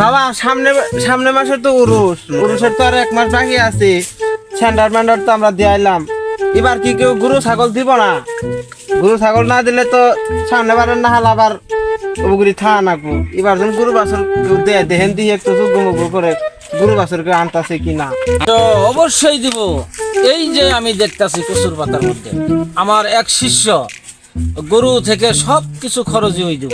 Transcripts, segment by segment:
বাবা, সামনে সামনে মাসে তো উরুস উরুসের তো আর এক মাস বাকি আছে। স্যান্ডার ম্যান্ডার তো আমরা দিয়াইলাম এবার কি কেউ গরু, ছাগল দিব না? গরু, ছাগল না দিলে তো সামনে বারের না হাল আবার ওগুলি থা নাকবো এবার যখন গরু বাছর দেয়, দেহেন দিয়ে একটু চুগুমুগু করে গরু বাছর কেউ আনতাছে কিনা। তো অবশ্যই দিব। এই যে আমি দেখতাছি কচুর পাতার মধ্যে। আমার এক শিষ্য গরু থেকে সব কিছু খরচই ওই দিব।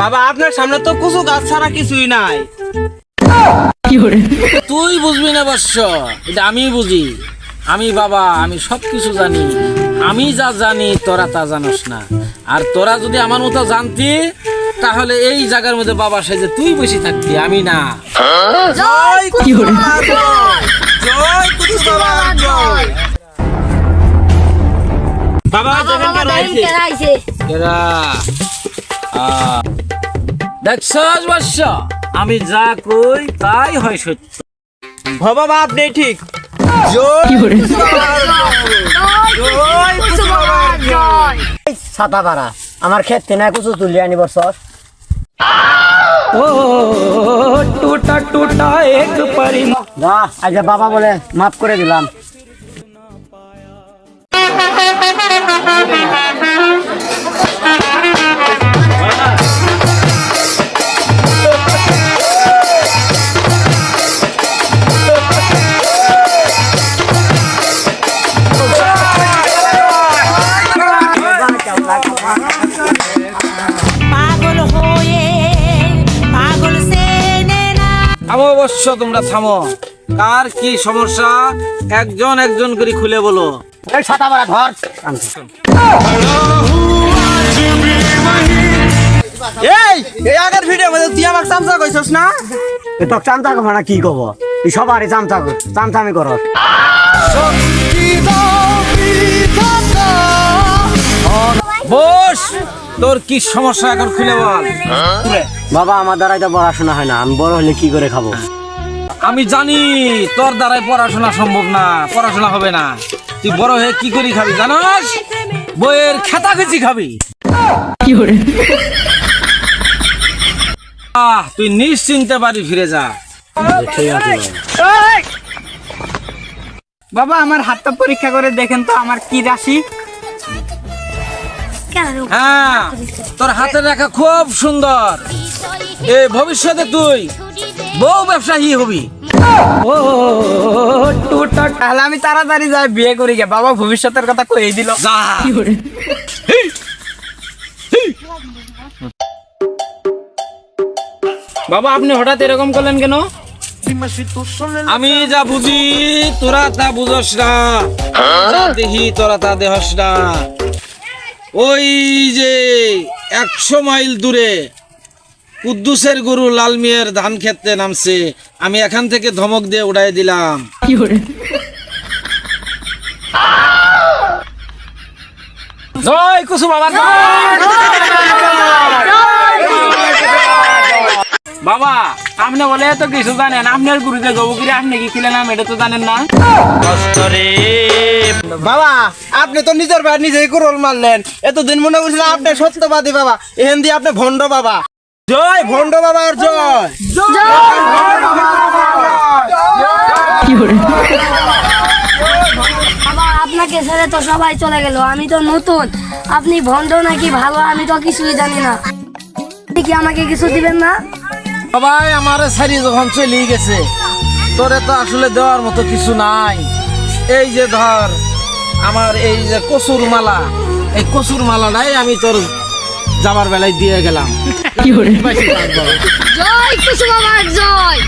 বাবা আপনার সামনে তো কুচু গাছ ছাড়া কিছুই নাই। তুই বুঝবি না বর্ষ এটা আমি বুঝি। আমি বাবা আমি সব কিছু জানি। আমি যা জানি তোরা তা জানোস না। আর তোরা যদি আমার মতো জানতি তাহলে এই জায়গার মধ্যে বাবা সাজে তুই বসে থাকতি আমি না। জয় কুসু বাবা জয়। বাবা। দেখছস বর্ষ আমি যা কই তাই হয় সত্য। বাবা আপনি ঠিক ছাতা পারা আমার ক্ষেত থেকে কুচু তুলি আনি বছর না আজ বাবা বলে মাফ করে দিলাম। পাগল হয়ে পাগল অবশ্য তোমরা থামো। কার কি সমস্যা? একজন একজন করে খুলে বলো। এই ছাতা পারা ধর। এই এই আগের ভিডিও মধ্যে তুই আমাকে চামচা কইছস না? এ তো চামচা কব না কি কব সবারই চামচা চামচামি কর। বস তোর কি সমস্যা এখন খুলে বল। বাবা আমার দ্বারাই তো পড়াশোনা হয় না আমি বড় হলে কি করে খাব? আমি জানি তোর দ্বারাই পড়াশোনা সম্ভব না পড়াশোনা হবে না। তুই বড় হয়ে কি করি খাবি জানাস? বইয়ের খেতা খেচি খাবি। আহ তুই নিশ্চিন্তে বাড়ি ফিরে যা। ঠিক আছে বাবা আমার হাতটা পরীক্ষা করে দেখেন তো আমার কি রাশি? হ্যাঁ তোর হাতের রেখা খুব সুন্দর। এ ভবিষ্যতে তুই বউ ব্যবসায়ী হবি। তাহলে আমি তাড়াতাড়ি যাই বিয়ে করি গে। বাবা ভবিষ্যতের কথা কই দিল। যা। বাবা আপনি হঠাৎ এরকম করলেন কেন? আমি যা বুঝি তোরা তা বুঝস না। যা দেখি তোরা তা দেহস না। ওই যে একশো মাইল দূরে কুদ্দুসের গরু লাল মিয়ার ধান খেতে নামছে। আমি এখান থেকে ধমক দিয়ে উড়াই দিলাম। জয় কুসু বাবা। বাবা আপনি বলে তো কিছু জানেন আপনার গুরুতে গবুকিরে আপনি কি ছিলেন এটা তো জানেন না। বাবা আপনি তো নিজের ভাই নিজেই কুরল মারলেন। এতদিন মনে করছিলাম আপনি সত্যবাদী বাবা। এখান দিয়ে আপনি ভণ্ড বাবা। জয় ভণ্ড বাবার জয়। বাবা আপনাকে ছেড়ে তো সবাই চলে গেল। আমি তো নতুন। আপনি ভণ্ড নাকি ভালো আমি তো কিছুই জানি না। আপনি কি আমাকে কিছু দিবেন না? সবাই আমার সারি যখন চলে গেছে তোরে তো আসলে দেওয়ার মতো কিছু নাই। এই যে ধর আমার এই যে কসুর মালা এই কসুর মালাটাই আমি তোর যাবার বেলায় দিয়ে গেলাম। জয় জয়।